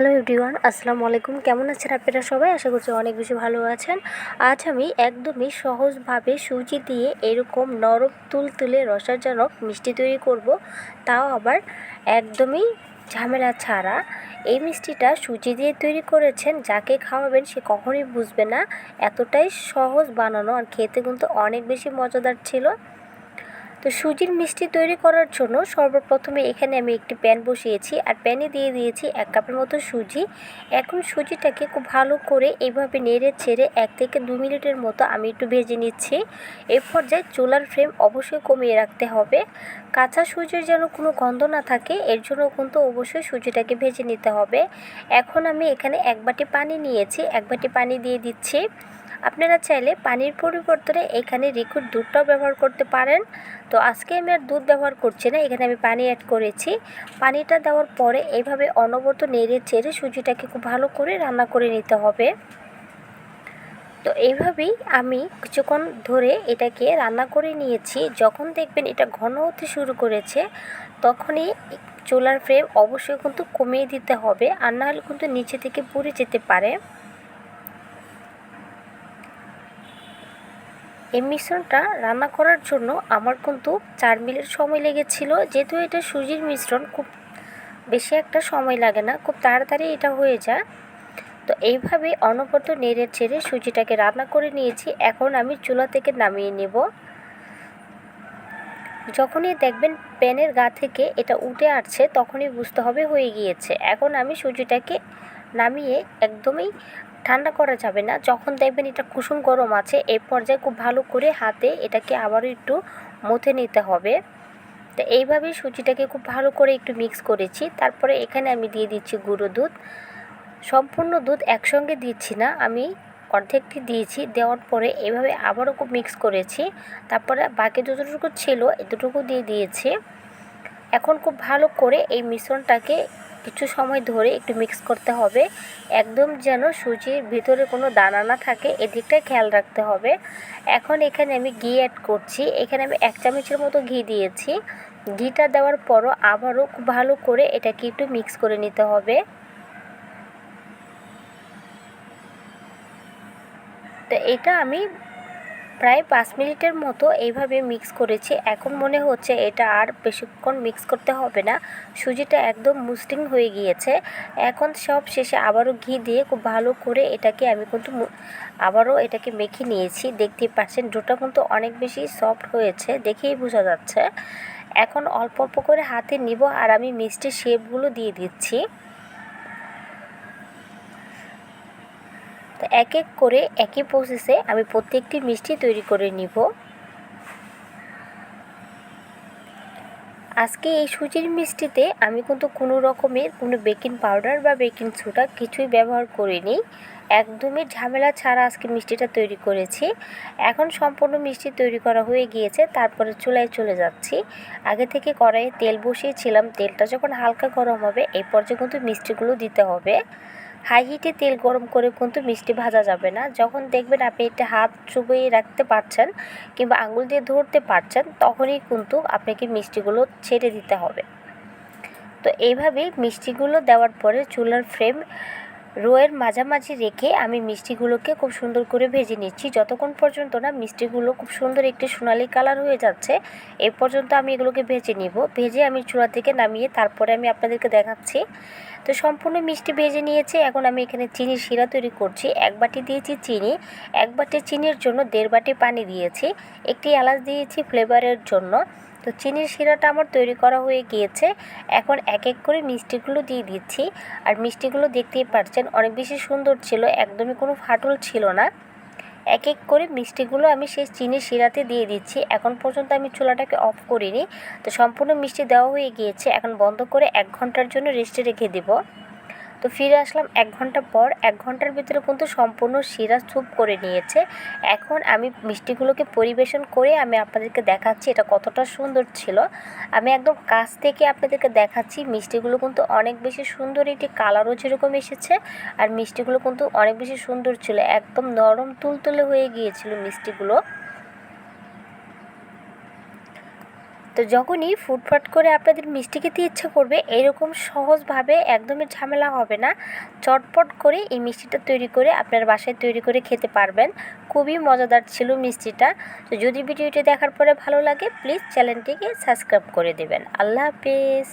Hello everyone, আসসালামু আলাইকুম। কেমন আছেন আপনারা সবাই? আশা করছি অনেক বেশি ভালো আছেন। আজ আমি একদমই সহজভাবে সুজি দিয়ে এরকম নরম তুলতুলে রসাজনক মিষ্টি তৈরি করব। তাও আবার একদমই ঝামেলা ছাড়া। এই মিষ্টিটা সুজি দিয়ে তৈরি করেছেন, যাকে খাওয়াবেন সে কখনোই বুঝবে না। এতটাই সহজ বানানো আর খেতে কিন্তু অনেক বেশি মজাদার ছিল। তো সুজির মিষ্টি তৈরি করার জন্য সর্বপ্রথমে এখানে আমি একটি প্যান বসিয়েছি আর প্যানে দিয়ে দিয়েছি এক কাপের মতো সুজি। এখন সুজিটাকে খুব ভালো করে এইভাবে নেড়ে ছেড়ে এক থেকে দু মিনিটের মতো আমি একটু ভেজে নিচ্ছি। এই পর্যায়ে চুলার ফ্লেম অবশ্যই কমিয়ে রাখতে হবে। কাঁচা সুজির যেন কোনো গন্ধ না থাকে, এর জন্য কিন্তু অবশ্যই সুজিটাকে ভেজে নিতে হবে। এখন আমি এখানে এক বাটি পানি নিয়েছি, এক বাটি পানি দিয়ে দিচ্ছি। আপনারা চাইলে পানির পরিবর্তনে এখানে লিকুইড দুধটাও ব্যবহার করতে পারেন। তো আজকে আমি আর দুধ ব্যবহার করছি না, এখানে আমি পানি অ্যাড করেছি। পানিটা দেওয়ার পরে এইভাবে অনবরত নেড়ে চেড়ে সুজিটাকে খুব ভালো করে রান্না করে নিতে হবে। তো এইভাবেই আমি কিছুক্ষণ ধরে এটাকে রান্না করে নিয়েছি। যখন দেখবেন এটা ঘন হতে শুরু করেছে, তখনই চুলার ফ্লেম অবশ্যই কিন্তু কমিয়ে দিতে হবে, আর নাহলে কিন্তু নিচে থেকে পুড়ে যেতে পারে। এই মিশ্রণটা রান্না করার জন্য আমার কিন্তু চার মিনিট সময় লেগেছিল। যেহেতু এটা সুজির মিশ্রণ, খুব বেশি একটা সময় লাগে না, খুব তাড়াতাড়ি এটা হয়ে যায়। তো এইভাবে অনবরত নেড়ে ছেড়ে সুজিটাকে রান্না করে নিয়েছি। এখন আমি চুলা থেকে নামিয়ে নেব। যখনই দেখবেন প্যানের গা থেকে এটা উঠে আসছে, তখনই বুঝতে হবে হয়ে গিয়েছে। এখন আমি সুজিটাকে নামিয়ে একদমই ঠান্ডা করা যাবে না। যখন দেখবেন এটা কুসুম গরম আছে, এই পর্যায়ে খুব ভালো করে হাতে এটাকে আবারও একটু মথে নিতে হবে। তো এইভাবে সুজিটাকে খুব ভালো করে একটু মিক্স করেছি। তারপরে এখানে আমি দিয়ে দিচ্ছি গুঁড়ো দুধ। সম্পূর্ণ দুধ একসঙ্গে দিচ্ছি না, আমি অর্ধেকটি দিয়েছি। দেওয়ার পরে এভাবে আবারও খুব মিক্স করেছি। তারপরে বাকি যতটুকু ছিল, এতটুকু দিয়ে দিয়েছি। এখন খুব ভালো করে এই মিশ্রণটাকে কিছু সময় ধরে একটু মিক্স করতে হবে। একদম যেন সুজির ভিতরে কোনো দানা না থাকে এদিকটাই খেয়াল রাখতে হবে। এখন এখানে আমি ঘি অ্যাড করছি। এখানে আমি এক চামচের মতো ঘি দিয়েছি। ঘিটা দেওয়ার পরও আবারও খুব ভালো করে এটাকে একটু মিক্স করে নিতে হবে। তো এটা আমি প্রায় পাঁচ মিনিটের মতো এইভাবে মিক্স করেছি। এখন মনে হচ্ছে এটা আর বেশিক্ষণ মিক্স করতে হবে না। সুজিটা একদম মুসলিম হয়ে গিয়েছে। এখন সব শেষে আবারও ঘি দিয়ে খুব ভালো করে এটাকে আমি কিন্তু আবারও এটাকে মেখে নিয়েছি। দেখতেই পাচ্ছেন, ডোটা কিন্তু অনেক বেশি সফট হয়েছে, দেখেই বোঝা যাচ্ছে। এখন অল্প অল্প করে হাতে নিব আর আমি মিষ্টির শেপগুলো দিয়ে দিচ্ছি। তো এক এক করে একই প্রসেসে আমি প্রত্যেকটি মিষ্টি তৈরি করে নিব। আজকে এই সুজির মিষ্টিতে আমি কিন্তু কোনো রকমের কোনো বেকিং পাউডার বা বেকিং সোডা কিছুই ব্যবহার করিনি। একদমই ঝামেলা ছাড়া আজকে মিষ্টিটা তৈরি করেছি। এখন সম্পূর্ণ মিষ্টি তৈরি করা হয়ে গিয়েছে, তারপরে চুলায় চলে যাচ্ছি। আগে থেকে কড়াইয়ে তেল বসিয়েছিলাম, তেলটা যখন হালকা গরম হবে এই কিন্তু মিষ্টিগুলো দিতে হবে। হাই হিটে তেল গরম করে কিন্তু মিষ্টি ভাজা যাবে না। যখন দেখবেন আপনি এটা হাত চুবিয়ে রাখতে পারছেন কিংবা আঙুল দিয়ে ধরতে পারছেন, তখনই কিন্তু আপনাকে মিষ্টিগুলো ছেড়ে দিতে হবে। তো এইভাবেই মিষ্টিগুলো দেওয়ার পরে চুলার ফ্রেম রোয়ের মাঝামাঝি রেখে আমি মিষ্টিগুলোকে খুব সুন্দর করে ভেজে নিচ্ছি। যতক্ষণ পর্যন্ত না মিষ্টিগুলো খুব সুন্দর একটি সোনালি কালার হয়ে যাচ্ছে এই পর্যন্ত আমি এগুলোকে ভেজে নিব। ভেজে আমি চুলা থেকে নামিয়ে তারপরে আমি আপনাদেরকে দেখাচ্ছি। তো সম্পূর্ণ মিষ্টি ভেজে নিয়েছি। এখন আমি এখানে চিনি শিরা তৈরি করছি। এক বাটি দিয়েছি চিনি। এক বাটি চিনির জন্য দেড় বাটি পানি দিয়েছি। একটি এলাচ দিয়েছি ফ্লেভারের জন্য। তো চিনির শিরাটা আমার তৈরি করা হয়ে গিয়েছে। এখন এক এক করে মিষ্টিগুলো দিয়ে দিচ্ছি। আর মিষ্টিগুলো দেখতেই পাচ্ছেন, অনেক বেশি সুন্দর ছিল, একদমই কোনো ফাটল ছিল না। এক এক করে মিষ্টিগুলো আমি সেই চিনির শিরাতে দিয়ে দিচ্ছি। এখন পর্যন্ত আমি চুলাটাকে অফ করিনি। তো সম্পূর্ণ মিষ্টি দেওয়া হয়ে গিয়েছে। এখন বন্ধ করে এক ঘণ্টার জন্য রেস্টে রেখে দেবো। তো ফিরে আসলাম এক ঘণ্টা পর। এক ঘণ্টার ভিতরে কিন্তু সম্পূর্ণ শিরা স্যুপ করে নিয়েছে। এখন আমি মিষ্টিগুলোকে পরিবেশন করে আমি আপনাদেরকে দেখাচ্ছি এটা কতটা সুন্দর ছিল। আমি একদম কাছ থেকে আপনাদেরকে দেখাচ্ছি, মিষ্টিগুলো কিন্তু অনেক বেশি সুন্দর, এটি কালারও যেরকম এসেছে, আর মিষ্টিগুলো কিন্তু অনেক বেশি সুন্দর ছিল। একদম নরম, তুলতুলে হয়ে গিয়েছিল মিষ্টিগুলো তো তো যখনই ফুটফাট করে আপনাদের মিষ্টি খেতে ইচ্ছে করবে, এরকম সহজভাবে একদমই ঝামেলা হবে না। চটপট করে এই মিষ্টিটা তৈরি করে আপনার বাসায় তৈরি করে খেতে পারবেন। খুবই মজাদার ছিল মিষ্টিটা। তো যদি ভিডিওটি দেখার পরে ভালো লাগে প্লিজ চ্যানেলটিকে সাবস্ক্রাইব করে দেবেন। আল্লাহ হাফিজ।